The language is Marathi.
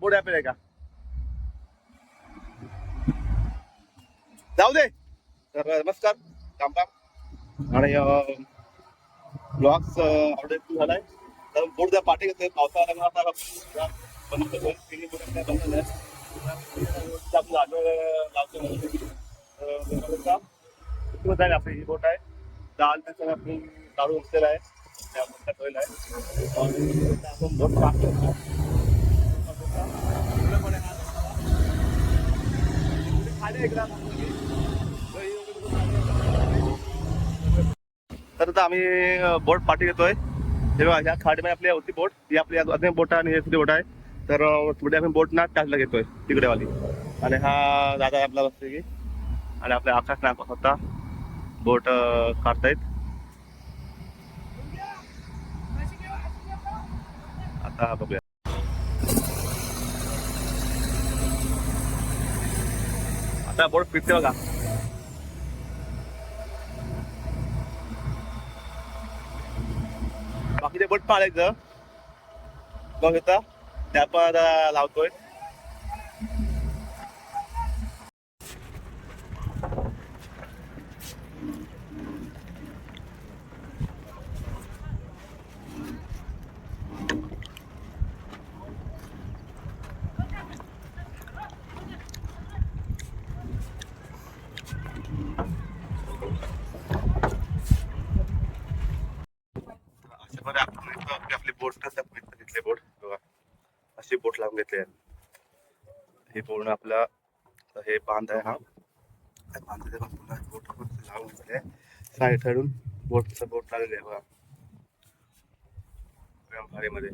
पुढे आहे का? जाऊ दे. तर नमस्कार. काम आणि ब्लॉग्स ऑर्डर झालाय. तर बोर्ड द्या पाठी घेतले पावसाळा लागला आता तिन्ही काय आपण लावतो म्हणजे. आहे आपली ही बोट आहे. दाल त्याचं आपण काढून उचलेला आहे. त्या आपण आहे. आपण बोट टाकतो तर आता आम्ही बोट पाठी घेतोय. तेव्हा ह्या खाडीमध्ये आपली होती बोट ही आपली अजून बोट आहे आणि दुसरी बोट आहे. तर पुढे आम्ही बोट ना टाकला घेतोय तिकडेवाली. आणि हा दादा आपला बसते की. आणि आपल्या आकाश नाक होता बोट काढतायत. आता बघूया. आता बोट फिरते बघा. बाकीचे बोट पाळायचं बघ आता त्या पण आता लावतोय. बरं आपण इथं आपली आपली बोट कसं आपण बोट. बघा अशी बोट लावून घेतली आहे. हे पूर्ण आपला हे बांध आहे हा. त्या पण पूर्ण बोट आपण लावून घेतले साईड साईडून बोटचं बोट लागले आहे बघा. भारीमध्ये